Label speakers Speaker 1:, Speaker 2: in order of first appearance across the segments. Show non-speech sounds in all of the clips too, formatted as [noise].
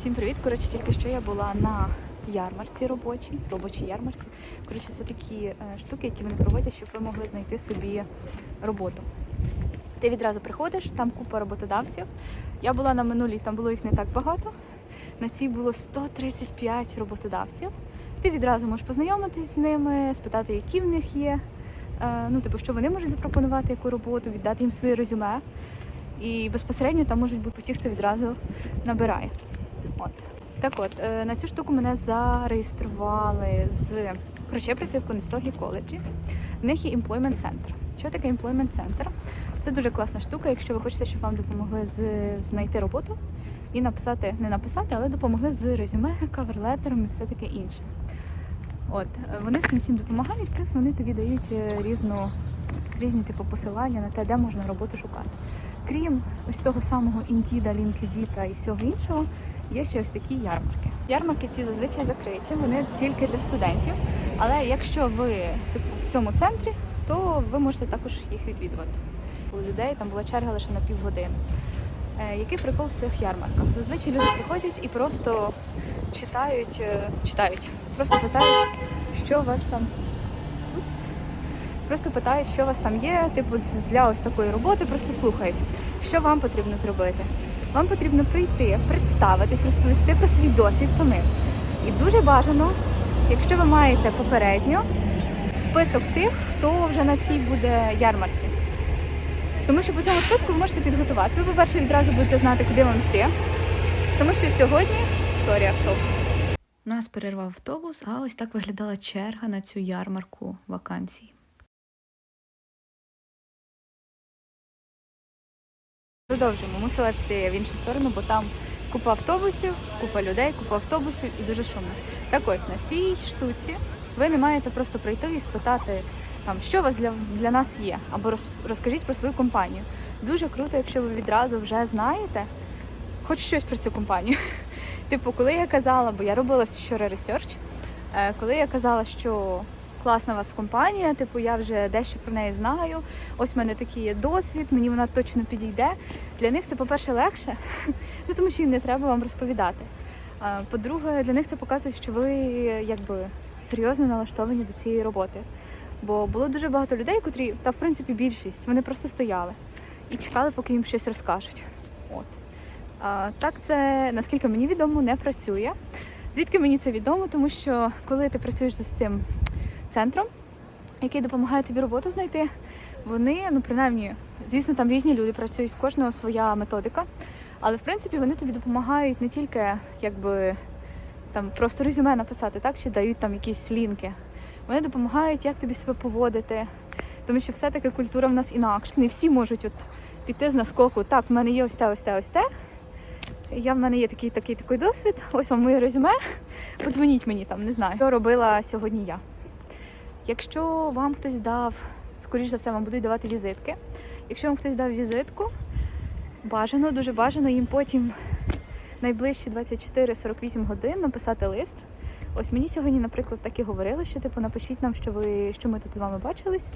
Speaker 1: Всім привіт! Коротше, тільки що я була на ярмарці робочій, робочій ярмарці. Коротше, це такі е, штуки, які вони проводять, щоб ви могли знайти собі роботу. Ти відразу приходиш, там купа роботодавців. Я була на минулій, там було їх не так багато. На цій було 135 роботодавців. Ти відразу можеш познайомитись з ними, спитати, які в них є. е, Ну, типу, що вони можуть запропонувати, яку роботу, віддати їм своє резюме. І безпосередньо там можуть бути ті, хто відразу набирає. От. Так от, е, на цю штуку мене зареєстрували з. Коротше, я працюю в Конестогі коледжі. В них є employment центр. Що таке employment центр? Це дуже класна штука, якщо ви хочете, щоб вам допомогли з знайти роботу і написати, не написати, але допомогли з резюме, каверлетером і все таке інше. От, е, вони з цим всім допомагають, плюс вони тобі дають е, різну, різні типу посилання на те, де можна роботу шукати. Крім ось того самого Indeed, LinkedIn і всього іншого, є ще ось такі ярмарки. Ярмарки ці зазвичай закриті, вони тільки для студентів. Але якщо ви типу в цьому центрі, то ви можете також їх відвідувати. У людей там була черга лише на півгодини. Е, який прикол в цих ярмарках? Зазвичай люди приходять і просто читають, е, читають, просто питають, що у вас там. Упс. Просто питають, що у вас там є, типу для ось такої роботи, просто слухають, що вам потрібно зробити. Вам потрібно прийти, представитись, розповісти про свій досвід самим. І дуже бажано, якщо ви маєте попередньо список тих, хто вже на цій буде ярмарці. Тому що по цьому списку ви можете підготуватися. Ви, по-перше, відразу будете знати, куди вам йти. Тому що сьогодні сорі, автобус.
Speaker 2: Нас перервав автобус, а ось так виглядала черга на цю ярмарку вакансій.
Speaker 1: Продовжуємо. Мусила піти в іншу сторону, бо там купа автобусів, купа людей, купа автобусів і дуже шумно. Так ось на цій штуці ви не маєте просто прийти і спитати, там, що у вас для, для нас є, або роз, розкажіть про свою компанію. Дуже круто, якщо ви відразу вже знаєте хоч щось про цю компанію. [laughs] Типу, коли я казала, бо я робила вчора ресерч, е, коли я казала, що класна вас компанія, типу, я вже дещо про неї знаю. Ось в мене такий є досвід, мені вона точно підійде. Для них це, по-перше, легше, [laughs] ну, тому що їм не треба вам розповідати. По-друге, для них це показує, що ви якби серйозно налаштовані до цієї роботи. Бо було дуже багато людей, котрі, та в принципі більшість, вони просто стояли і чекали, поки їм щось розкажуть. От. А, так це, наскільки мені відомо, не працює. Звідки мені це відомо? Тому що коли ти працюєш з цим центром, який допомагає тобі роботу знайти, вони, ну принаймні, звісно, там різні люди працюють, в кожного своя методика. Але в принципі вони тобі допомагають не тільки якби там просто резюме написати, так чи дають там якісь лінки. Вони допомагають, як тобі себе поводити. Тому що все-таки культура в нас інакша. Не всі можуть от піти з наскоку. Так, в мене є ось те, ось те, ось те. Я в мене є такий такий такий досвід. Ось вам моє резюме. Подзвоніть мені там, не знаю. Що робила сьогодні я. Якщо вам хтось дав, скоріш за все, вам будуть давати візитки. Якщо вам хтось дав візитку, бажано, дуже бажано їм потім найближчі 24-48 годин написати лист. Ось мені сьогодні, наприклад, так і говорили, що типу напишіть нам, що ви що ми тут з вами бачились,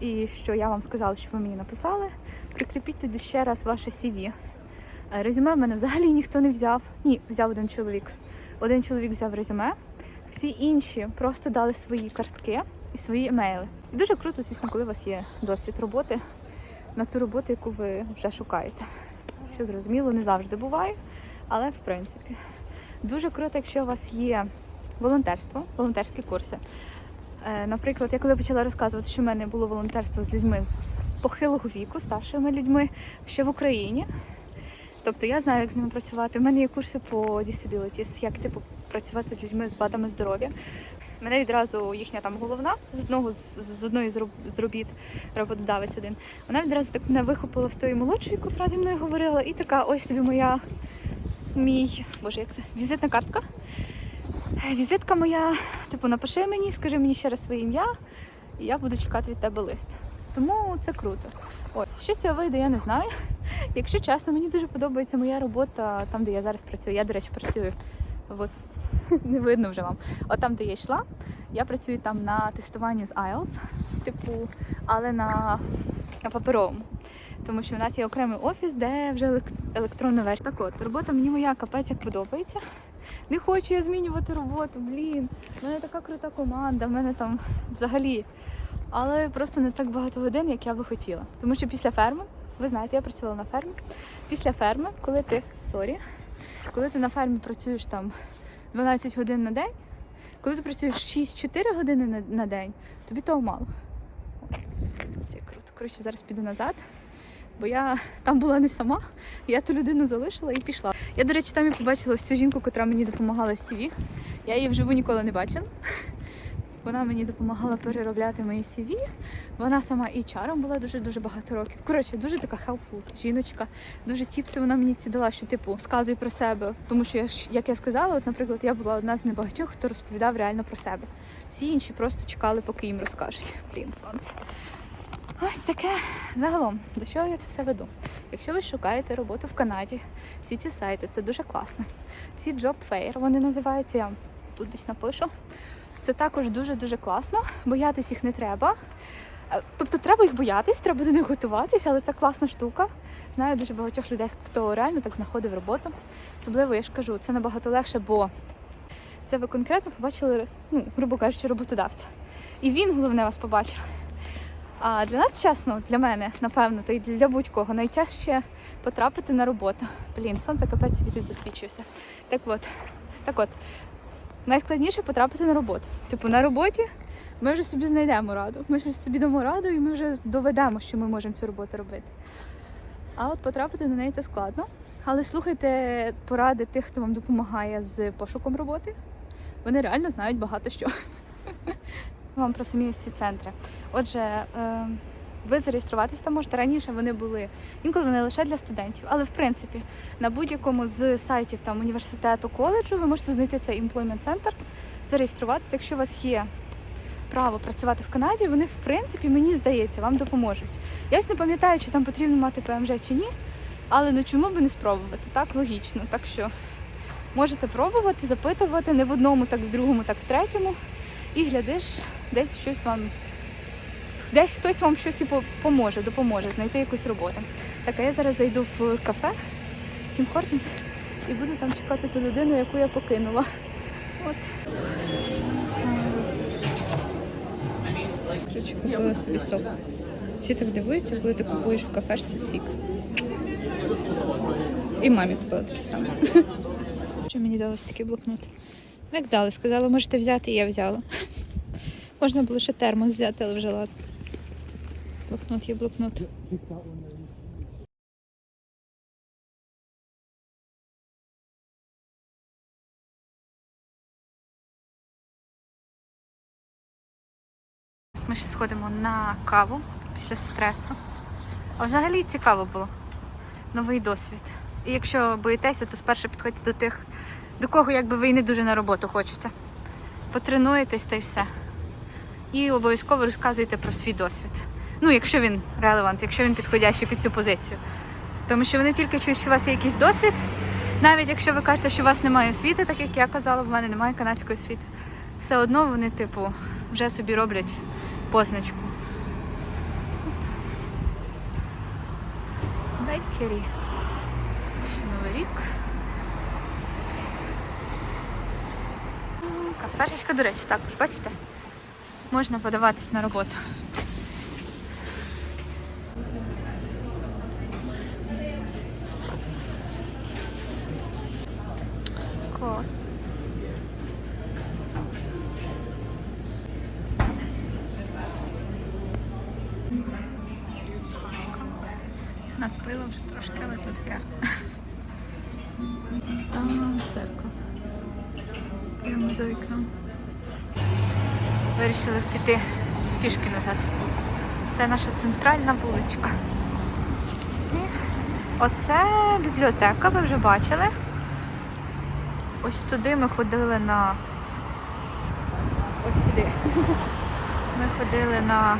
Speaker 1: і що я вам сказала, що ви мені написали. Прикріпіть туди ще раз ваше CV. Е, Резюме в мене взагалі ніхто не взяв. Ні, взяв один чоловік. Один чоловік взяв резюме. Всі інші просто дали свої картки і свої емейли. І дуже круто, звісно, коли у вас є досвід роботи на ту роботу, яку ви вже шукаєте. Що зрозуміло, не завжди буває, але в принципі. Дуже круто, якщо у вас є волонтерство, волонтерські курси. Е, Наприклад, я коли почала розказувати, що в мене було волонтерство з людьми з похилого віку, старшими людьми ще в Україні. Тобто я знаю, як з ними працювати. У мене є курси по disabilities, як типу працювати з людьми з вадами здоров'я. Мене відразу їхня там головна з одного з, з одної з робіт, роботодавець один. Вона відразу так мене вихопила в тої молодшої, котра зі мною говорила, і така, ось тобі моя мій, боже, як це, візитна картка. Візитка моя, типу, напиши мені, скажи мені ще раз своє ім'я, і я буду чекати від тебе лист. Тому це круто. Ось, що з цього вийде, я не знаю. Якщо чесно, мені дуже подобається моя робота там, де я зараз працюю. Я, до речі, працюю. От, [laughs] не видно вже вам. От там, де я йшла, я працюю там на тестуванні з IELTS, типу, але на, на паперовому. тому що в нас є окремий офіс, де вже елек- електронна версія. Так от, робота мені моя капець як подобається. Не хочу я змінювати роботу, блін. У мене така крута команда, в мене там взагалі. Але просто не так багато годин, як я би хотіла. Тому що після ферми, ви знаєте, я працювала на фермі. Після ферми, коли ти сорі, коли ти на фермі працюєш там 12 годин на день, коли ти працюєш 6-4 години на, на день, тобі того мало. Це круто. Коротше, зараз піду назад, бо я там була не сама, я ту людину залишила і пішла. Я, до речі, там і побачила ось цю жінку, яка мені допомагала з CV. Я її вживу ніколи не бачила. Вона мені допомагала переробляти мої CV. Вона сама HR була дуже дуже багато років. Коротше, дуже така helpful жіночка. Дуже тіпси вона мені ці дала, що типу сказуй про себе. Тому що як я сказала, от, наприклад, я була одна з небагатьох, хто розповідав реально про себе. Всі інші просто чекали, поки їм розкажуть. Блін, сонце. Ось таке загалом, до чого я це все веду. Якщо ви шукаєте роботу в Канаді, всі ці сайти, це дуже класно. Ці job fair, вони називаються, я тут десь напишу. Це також дуже-дуже класно. Боятись їх не треба. Е, Тобто треба їх боятись, треба до них готуватись, але це класна штука. Знаю дуже багатьох людей, хто реально так знаходив роботу. Особливо я ж кажу, це набагато легше, бо це ви конкретно побачили, ну, грубо кажучи, роботодавця. І він головне вас побачив. А для нас, чесно, для мене, напевно, та й для будь-кого найтяжче потрапити на роботу. Блін, сонце капець світить, засвічується. Так от, так от, найскладніше потрапити на роботу. Типу, на роботі ми вже собі знайдемо раду. Ми ж собі дамо раду і ми вже доведемо, що ми можемо цю роботу робити. А от потрапити на неї це складно. Але слухайте поради тих, хто вам допомагає з пошуком роботи. Вони реально знають багато що. Вам про самі ці центри. Отже, е, ви зареєструватись там можете. Раніше вони були інколи вони лише для студентів, але в принципі на будь-якому з сайтів там університету, коледжу ви можете знайти цей employment центр, зареєструватися. Якщо у вас є право працювати в Канаді, вони в принципі, мені здається, вам допоможуть. Я ось не пам'ятаю, чи там потрібно мати ПМЖ чи ні, але ну чому би не спробувати? Так логічно. Так що можете пробувати, запитувати не в одному, так в другому, так в третьому. І глядиш, десь щось вам. Десь хтось вам щось і поможе, допоможе знайти якусь роботу. Так, а я зараз зайду в кафе Тім Хортонс і буду там чекати ту людину, яку я покинула. От. Купила собі сок. Всі так дивуються, коли ти купуєш в кафешці сік. І мамі купила такий самий. Що мені дали такий блокнот? Ну, Як дали, сказали, можете взяти, і я взяла. Можна було ще термос взяти, але вже ладно. Блокнот є блокнот. Ми ще сходимо на каву після стресу. А взагалі цікаво було. Новий досвід. І якщо боїтеся, то спершу підходьте до тих, до кого якби ви і не дуже на роботу хочете. Потренуєтесь та й все. І обов'язково розказуйте про свій досвід. Ну, якщо він релевант, якщо він підходящий під цю позицію. Тому що вони тільки чують, що у вас є якийсь досвід. Навіть якщо ви кажете, що у вас немає освіти, так як я казала, в мене немає канадської освіти. Все одно вони, типу, вже собі роблять позначку. Бейкері. Ще Новий рік. Кафешечка, до речі, також, бачите? Можна подаватись на роботу. За вікном. Вирішили піти пішки назад. Це наша центральна вуличка. Оце бібліотека, ви вже бачили. Ось туди ми ходили на. От сюди. Ми ходили на,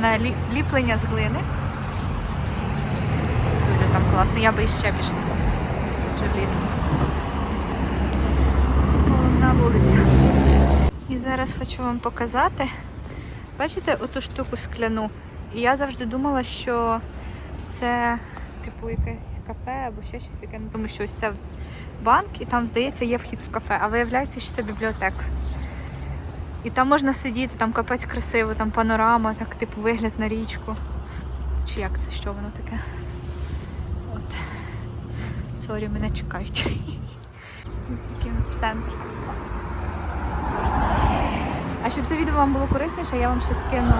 Speaker 1: на ліплення з глини. Дуже там класно. Я би іще пішла. Вже влітку. Головна вулиця. І зараз хочу вам показати. Бачите оту штуку скляну? І я завжди думала, що це типу якесь кафе або ще щось таке. Ну, тому що ось це банк, і там, здається, є вхід в кафе, а виявляється, що це бібліотека. І там можна сидіти, там капець красиво, там панорама, так, типу, вигляд на річку. Чи як це, що воно таке? От. Сорі, мене чекають. [laughs] Ось який у нас центр. А щоб це відео вам було корисніше, я вам ще скину.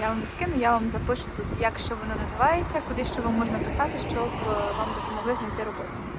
Speaker 1: Я вам скину, я вам запишу тут, як що воно називається, куди що вам можна писати, щоб е, вам допомогли знайти роботу.